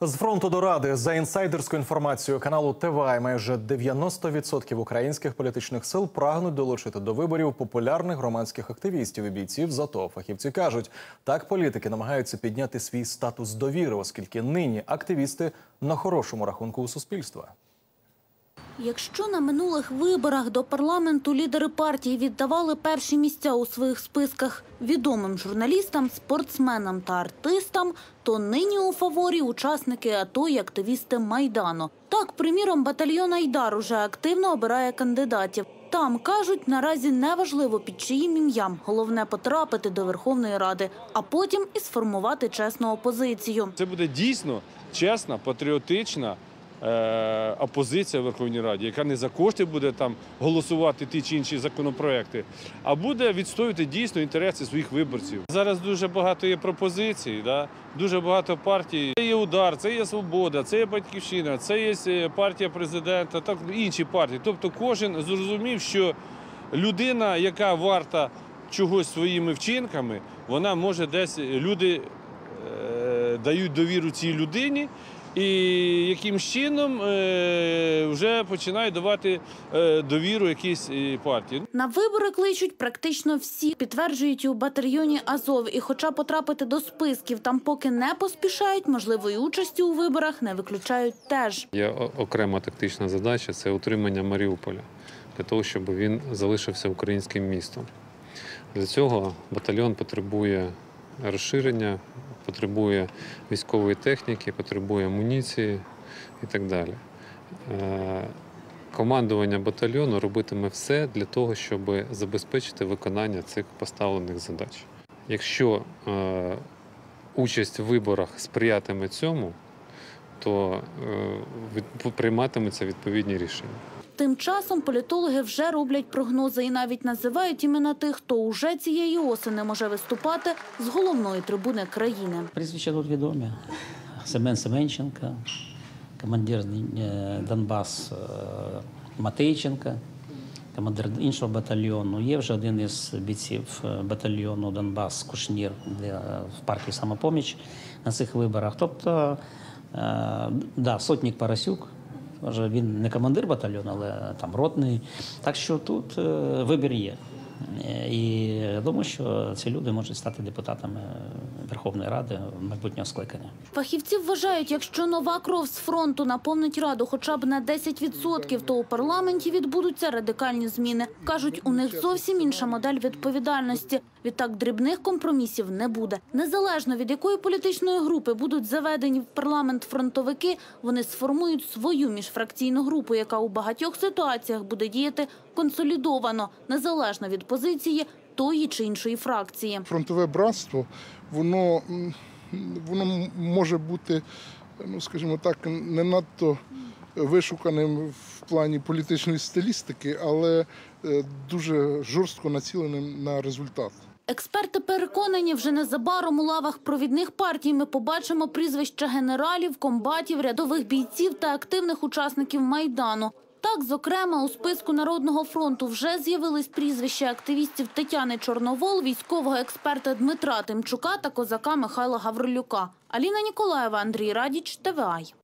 З фронту до ради за інсайдерською інформацією каналу ТВА майже 90% українських політичних сил прагнуть долучити до виборів популярних громадських активістів і бійців. ЗАТО фахівці кажуть, так політики намагаються підняти свій статус довіри, оскільки нині активісти на хорошому рахунку у суспільства. Якщо на минулих виборах до парламенту лідери партії віддавали перші місця у своїх списках відомим журналістам, спортсменам та артистам, то нині у фаворі учасники АТО і активісти Майдану. Так, приміром, батальйон Айдар уже активно обирає кандидатів. Там кажуть, наразі не важливо під чиїм ім'ям. Головне потрапити до Верховної Ради, а потім і сформувати чесну опозицію. Це буде дійсно чесна, патріотична опозиція в Верховній Раді, яка не за кошти буде там голосувати ті чи інші законопроекти, а буде відстоювати дійсно інтереси своїх виборців. Зараз дуже багато є пропозицій, да? дуже багато партій. Це є удар, це є свобода, це є батьківщина, це є е, партія президента, так інші партії. Тобто, кожен зрозумів, що людина, яка варта чогось своїми вчинками, вона може десь люди е, дають довіру цій людині. І яким чином е, вже починають давати е, довіру якійсь е, партії. На вибори кличуть практично всі, підтверджують у батальйоні Азов. І хоча потрапити до списків там поки не поспішають, можливої участі у виборах не виключають теж. Є окрема тактична задача це утримання Маріуполя для того, щоб він залишився українським містом. Для цього батальйон потребує розширення, потребує військової техніки, потребує амуніції і так далі. Е, Командування батальйону робитиме все для того, щоб забезпечити виконання цих поставлених задач. Якщо е, участь в виборах сприятиме цьому, то е, прийматимуться відповідні рішення. Тим часом політологи вже роблять прогнози і навіть називають імена тих, хто уже цієї осени може виступати з головної трибуни країни. Прізвища тут відомі. Семен Семенченко, командир е, Донбас е, Матейченко, командир іншого батальйону. Є вже один із бійців е, батальйону Донбас Кушнір де, в партії самопоміч на цих виборах. Тобто, да, сотник Парасюк. Може, він не командир батальйону, але там ротний. Так що тут е, вибір є. Е, І я думаю, що ці люди можуть стати депутатами Верховної Ради майбутнього скликання. Фахівці вважають, якщо нова кров з фронту наповнить раду хоча б на 10%, то у парламенті відбудуться радикальні зміни. Кажуть, у них зовсім інша модель відповідальності. Відтак дрібних компромісів не буде. Незалежно від якої політичної групи будуть заведені в парламент фронтовики, вони сформують свою міжфракційну групу, яка у багатьох ситуаціях буде діяти консолідовано, незалежно від позиції тої чи іншої фракції. фронтове братство, воно, воно може бути, ну скажімо так, не надто вишуканим в плані політичної стилістики, але е, дуже жорстко націленим на результат. Експерти переконані, вже незабаром у лавах провідних партій ми побачимо прізвища генералів, комбатів, рядових бійців та активних учасників майдану. Так, зокрема, у списку Народного фронту вже з'явились прізвища активістів Тетяни Чорновол, військового експерта Дмитра Тимчука та козака Михайла Гаврилюка. Аліна Ніколаєва, Андрій Радіч, ТВАЙ.